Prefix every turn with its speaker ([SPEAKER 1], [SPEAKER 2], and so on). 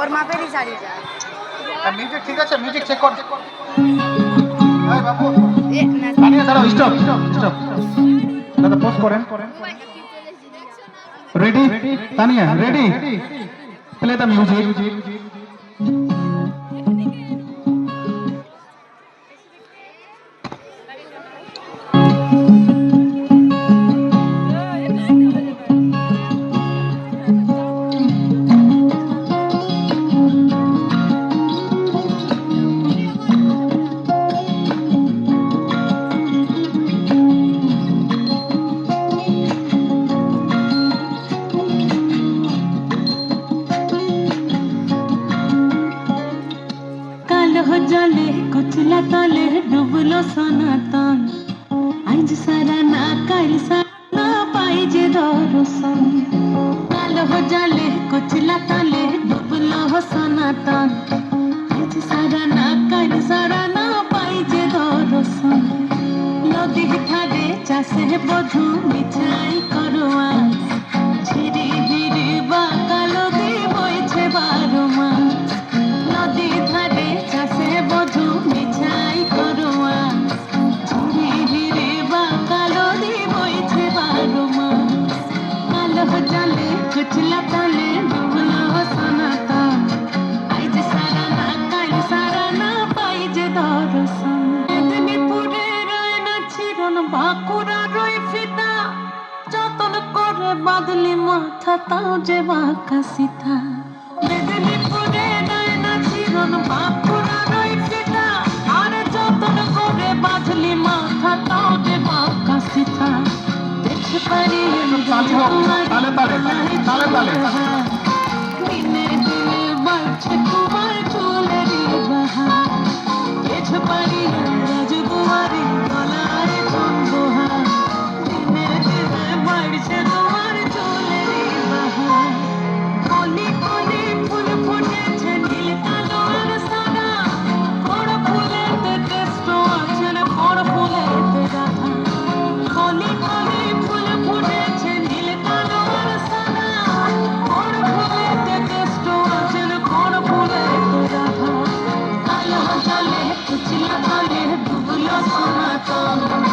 [SPEAKER 1] ওর মাপেরই শাড়িটা
[SPEAKER 2] মিউজিক ঠিক আছে মিউজিক চেক কর। দাদা পোস্ট করেন। Ready Tania ready play the music
[SPEAKER 3] জলে কুচলা তলে ডুবলো সনাতন আজ সারা না কাল সারা পাই যে দর্শন কালো জলে কুচলা তলে ডুবলো সনাতন আজ সারা না কাল সারা না পাই যে দর্শন নদী ধারে চাষে বধু মিছাই করোয়া বাদলি মাথা তাও যে বাঁকা সিথা মেদিনীপুরে রয় না চিরন বাঁকুড়া রয় ফিতা আর যতন করে বাদলি মাথা তাও যে বাঁকা সিথা দেখতে পারি
[SPEAKER 2] তালি হোক, তালে তালে, তালে
[SPEAKER 3] Thank you.